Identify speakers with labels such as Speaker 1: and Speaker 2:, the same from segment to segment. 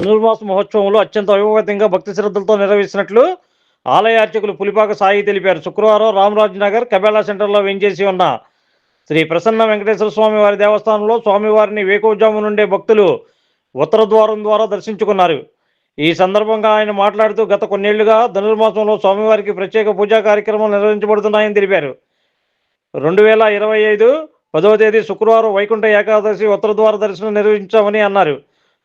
Speaker 1: ధనుర్మాస మహోత్సవంలో అత్యంత వైభవంతంగా భక్తి శ్రద్ధలతో నిర్వహిస్తున్నట్లు ఆలయ అర్చకులు పులిపాక సాయి తెలిపారు. శుక్రవారం రామరాజ్ నగర్ కబేళా సెంటర్లో వేంచేసి ఉన్న శ్రీ ప్రసన్న వెంకటేశ్వర స్వామి వారి దేవస్థానంలో స్వామివారిని వేకోజాము నుండే భక్తులు ఉత్తర ద్వారం ద్వారా దర్శించుకున్నారు. ఈ సందర్భంగా ఆయన మాట్లాడుతూ గత కొన్నేళ్ళుగా ధనుర్మాసంలో స్వామివారికి ప్రత్యేక పూజా కార్యక్రమాలు నిర్వహించబడుతున్నాయని తెలిపారు. రెండు వేల ఇరవై ఐదు పదవ తేదీ శుక్రవారం వైకుంఠ ఏకాదశి ఉత్తర ద్వార దర్శనం నిర్వహించామని అన్నారు.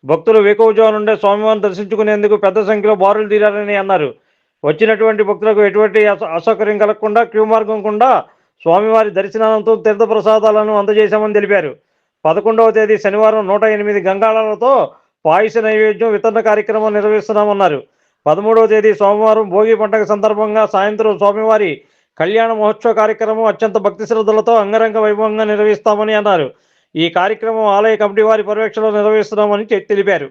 Speaker 1: భక్తులు వేకువజాము నుండే స్వామివారిని దర్శించుకునేందుకు పెద్ద సంఖ్యలో బారులు తీరారని అన్నారు. వచ్చినటువంటి భక్తులకు ఎటువంటి అస- అసౌకర్యం కలగకుండా క్యూ మార్గం గుండా స్వామివారి దర్శనానంతరం తీర్థ ప్రసాదాలను అందజేశామని తెలిపారు. పదకొండవ తేదీ శనివారం నూట ఎనిమిది గంగాళాలతో పాయస నైవేద్యం వితరణ కార్యక్రమం నిర్వహిస్తున్నామన్నారు. పదమూడవ తేదీ సోమవారం భోగి పండుగ సందర్భంగా సాయంత్రం స్వామివారి కళ్యాణ మహోత్సవ కార్యక్రమం అత్యంత భక్తి శ్రద్ధలతో అంగరంగ వైభవంగా నిర్వహిస్తామని అన్నారు. ఈ కార్యక్రమం ఆలయ కమిటీ వారి పర్యవేక్షణలో నిర్వహిస్తున్నామని తెలిపారు.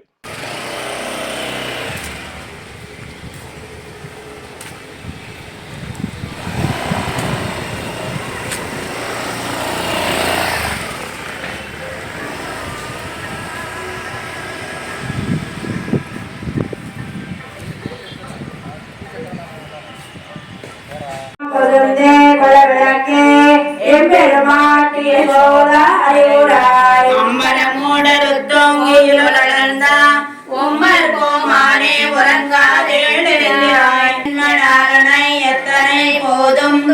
Speaker 2: அறிவோர அறிவுராய்
Speaker 3: அம்மனமோடருத்தோங்கியில் வளர்ந்த உம்மர் கோமானே உறங்காதே மணாலனை எத்தனை போதும்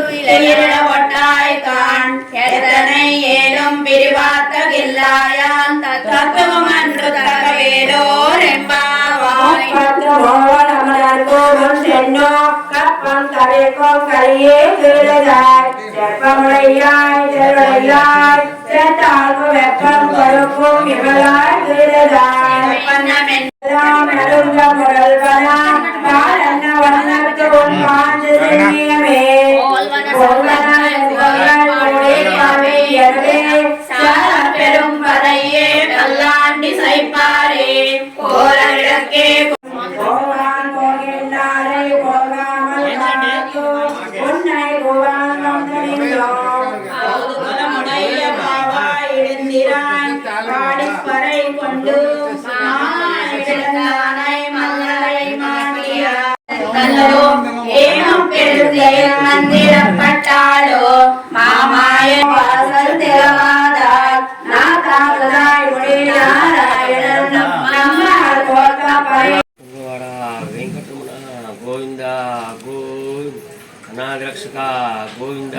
Speaker 3: ஒட்டாய் கான் எத்தனை ஏலும் பிரிவாத்தகில்லாயான் தத்துவம் அன்று
Speaker 2: தரவேலோ கலைக்கும் கலையே திருடுதாய் செப்பமுடையாய் திருடையாய் சேத்தாழ்வு வெப்பம் கொழுப்பும் இவளாய் திருடுதாய் நடுங்க முதல்வனா நான் என்ன வண்ணத்து உன் பாஞ்சு
Speaker 3: தெரியுமே பெரும் பதையே கல்லாண்டி சைப்பா కలలో ఏమం పెరుగు మందిర పట్టాలో మా మాయ వాసలు తెలవాదా నా కాకదాయుడి
Speaker 4: నారాయణ నమ్మ గోవింద గోవింద. గోవింద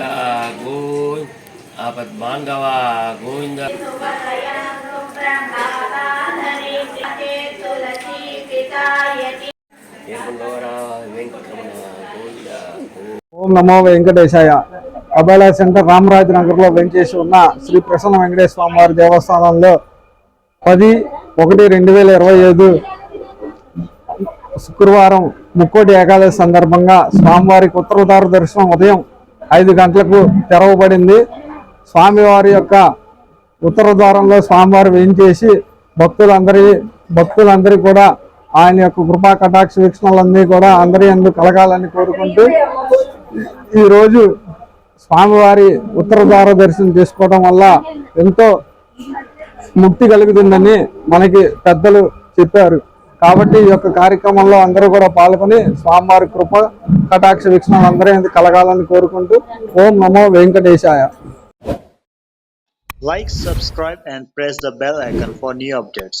Speaker 4: గోవింద. ఆపద్బాంధవ గోవింద.
Speaker 5: ఓం నమో వెంకటేశాయ. అబాలా సెంటర్ రామరాజు నగర్లో వెంచేసి ఉన్న శ్రీ ప్రసన్న వెంకటేశ్వర స్వామి వారి దేవస్థానంలో పది ఒకటి రెండు వేల ఇరవై ఐదు శుక్రవారం ముక్కోటి ఏకాదశి సందర్భంగా స్వామివారికి ఉత్తరదారు దర్శనం ఉదయం ఐదు గంటలకు తెరవబడింది. స్వామివారి యొక్క ఉత్తర ద్వారంలో స్వామివారు వేయించేసి భక్తులందరి భక్తులందరి కూడా ఆయన యొక్క కృపా కటాక్ష వీక్షణలన్నీ కూడా అందరి ఎందుకు కలగాలని కోరుకుంటూ ఈ రోజు స్వామివారి ఉత్తర ద్వార దర్శనం చేసుకోవడం వల్ల ఎంతో ముక్తి కలుగుతుందని మనకి పెద్దలు చెప్పారు కాబట్టి ఈ యొక్క కార్యక్రమంలో అందరూ కూడా పాల్గొని స్వామివారి కృప కటాక్ష వీక్షణలు అందరూ కలగాలని కోరుకుంటూ ఓం నమో వెంకటేశాయ
Speaker 6: Like, subscribe, and press the bell icon for new updates.